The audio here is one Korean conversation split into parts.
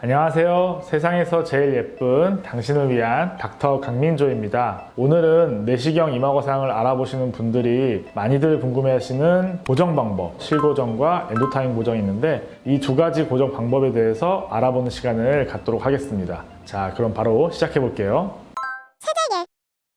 안녕하세요. 세상에서 제일 예쁜 당신을 위한 닥터 강민조입니다. 오늘은 내시경 이마거상을 알아보시는 분들이 많이들 궁금해하시는 고정 방법, 실고정과 엔도타인 고정이 있는데 이 두 가지 고정 방법에 대해서 알아보는 시간을 갖도록 하겠습니다. 자, 그럼 바로 시작해 볼게요.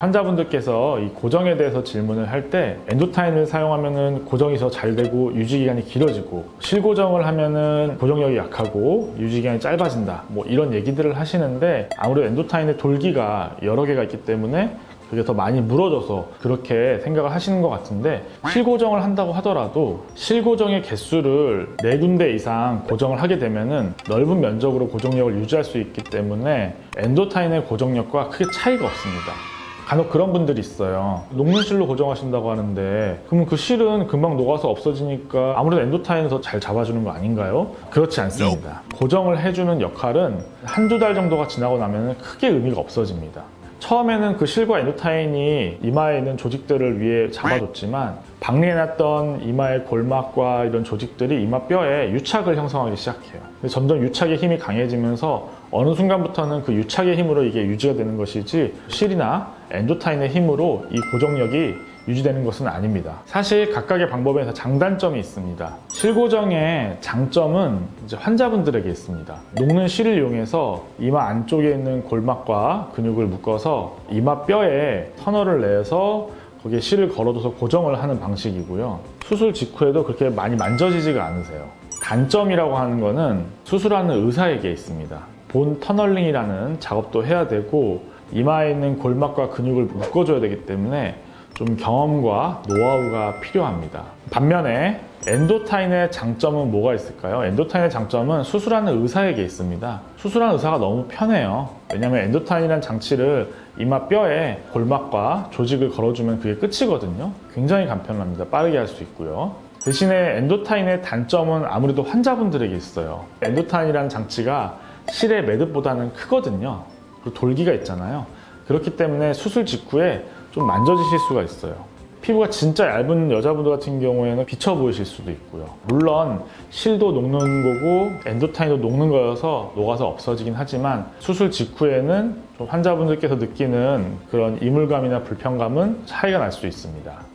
환자분들께서 이 고정에 대해서 질문을 할 때 엔도타인을 사용하면은 고정이 더 잘 되고 유지 기간이 길어지고 실고정을 하면은 고정력이 약하고 유지 기간이 짧아진다 뭐 이런 얘기들을 하시는데 아무래도 엔도타인의 돌기가 여러 개가 있기 때문에 그게 더 많이 물어져서 그렇게 생각을 하시는 것 같은데 실고정을 한다고 하더라도 실고정의 개수를 네 군데 이상 고정을 하게 되면은 넓은 면적으로 고정력을 유지할 수 있기 때문에 엔도타인의 고정력과 크게 차이가 없습니다. 간혹 그런 분들이 있어요. 녹는 실로 고정하신다고 하는데, 그러면 그 실은 금방 녹아서 없어지니까 아무래도 엔도타인을 더잘 잡아주는 거 아닌가요? 그렇지 않습니다. 고정을 해주는 역할은 한두 달 정도가 지나고 나면 크게 의미가 없어집니다. 처음에는 그 실과 엔도타인이 이마에 있는 조직들을 위해 잡아줬지만 박리해놨던 이마의 골막과 이런 조직들이 이마 뼈에 유착을 형성하기 시작해요. 점점 유착의 힘이 강해지면서 어느 순간부터는 그 유착의 힘으로 이게 유지가 되는 것이지 실이나 엔도타인의 힘으로 이 고정력이 유지되는 것은 아닙니다. 사실 각각의 방법에서 장단점이 있습니다. 실고정의 장점은 이제 환자분들에게 있습니다. 녹는 실을 이용해서 이마 안쪽에 있는 골막과 근육을 묶어서 이마 뼈에 터널을 내서 거기에 실을 걸어둬서 고정을 하는 방식이고요. 수술 직후에도 그렇게 많이 만져지지가 않으세요. 단점이라고 하는 거는 수술하는 의사에게 있습니다. 본 터널링이라는 작업도 해야 되고 이마에 있는 골막과 근육을 묶어줘야 되기 때문에 좀 경험과 노하우가 필요합니다. 반면에 엔도타인의 장점은 뭐가 있을까요? 엔도타인의 장점은 수술하는 의사에게 있습니다. 수술하는 의사가 너무 편해요. 왜냐하면 엔도타인이라는 장치를 이마 뼈에 골막과 조직을 걸어주면 그게 끝이거든요. 굉장히 간편합니다. 빠르게 할 수 있고요. 대신에 엔도타인의 단점은 아무래도 환자분들에게 있어요. 엔도타인이라는 장치가 실의 매듭보다는 크거든요. 그리고 돌기가 있잖아요. 그렇기 때문에 수술 직후에 좀 만져지실 수가 있어요. 피부가 진짜 얇은 여자분들 같은 경우에는 비쳐 보이실 수도 있고요. 물론 실도 녹는 거고 엔도타인도 녹는 거여서 녹아서 없어지긴 하지만 수술 직후에는 좀 환자분들께서 느끼는 그런 이물감이나 불편감은 차이가 날 수 있습니다.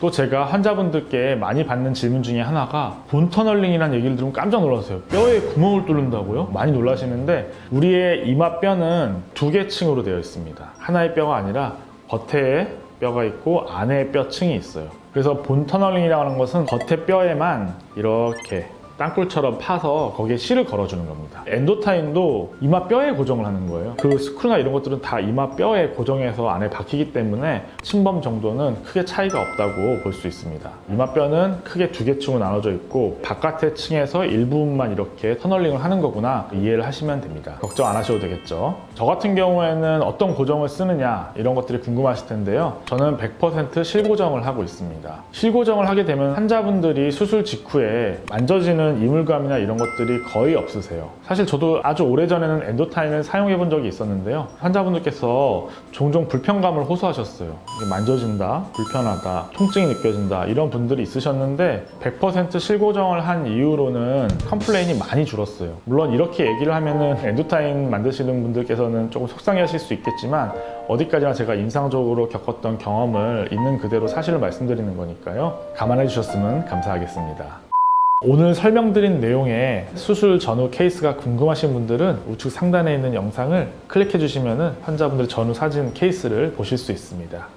또 제가 환자분들께 많이 받는 질문 중에 하나가 본 터널링이라는 얘기를 들으면 깜짝 놀라세요. 뼈에 구멍을 뚫는다고요? 많이 놀라시는데 우리의 이마 뼈는 두 개 층으로 되어 있습니다. 하나의 뼈가 아니라 겉에 뼈가 있고 안에 뼈층이 있어요. 그래서 본 터널링이라고 하는 것은 겉에 뼈에만 이렇게 땅굴처럼 파서 거기에 실을 걸어주는 겁니다. 엔도타인도 이마 뼈에 고정을 하는 거예요. 그 스크루나 이런 것들은 다 이마 뼈에 고정해서 안에 박히기 때문에 침범 정도는 크게 차이가 없다고 볼 수 있습니다. 이마 뼈는 크게 두 개 층으로 나눠져 있고 바깥의 층에서 일부분만 이렇게 터널링을 하는 거구나 이해를 하시면 됩니다. 걱정 안 하셔도 되겠죠. 저 같은 경우에는 어떤 고정을 쓰느냐 이런 것들이 궁금하실 텐데요. 저는 100% 실고정을 하고 있습니다. 실고정을 하게 되면 환자분들이 수술 직후에 만져지는 이물감이나 이런 것들이 거의 없으세요. 사실 저도 아주 오래전에는 엔도타인을 사용해 본 적이 있었는데요. 환자분들께서 종종 불편감을 호소하셨어요. 만져진다, 불편하다, 통증이 느껴진다 이런 분들이 있으셨는데 100% 실고정을 한 이후로는 컴플레인이 많이 줄었어요. 물론 이렇게 얘기를 하면은 엔도타인 만드시는 분들께서는 조금 속상해 하실 수 있겠지만 어디까지나 제가 인상적으로 겪었던 경험을 있는 그대로 사실을 말씀드리는 거니까요. 감안해 주셨으면 감사하겠습니다. 오늘 설명드린 내용에 수술 전후 케이스가 궁금하신 분들은 우측 상단에 있는 영상을 클릭해 주시면 환자분들 전후 사진 케이스를 보실 수 있습니다.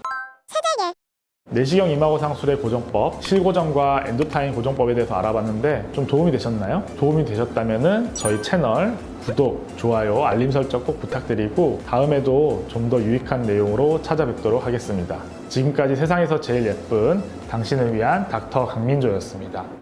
내시경 이마고 상술의 고정법, 실고정과 엔도타인 고정법에 대해서 알아봤는데 좀 도움이 되셨나요? 도움이 되셨다면 저희 채널 구독, 좋아요, 알림 설정 꼭 부탁드리고 다음에도 좀 더 유익한 내용으로 찾아뵙도록 하겠습니다. 지금까지 세상에서 제일 예쁜 당신을 위한 닥터 강민조였습니다.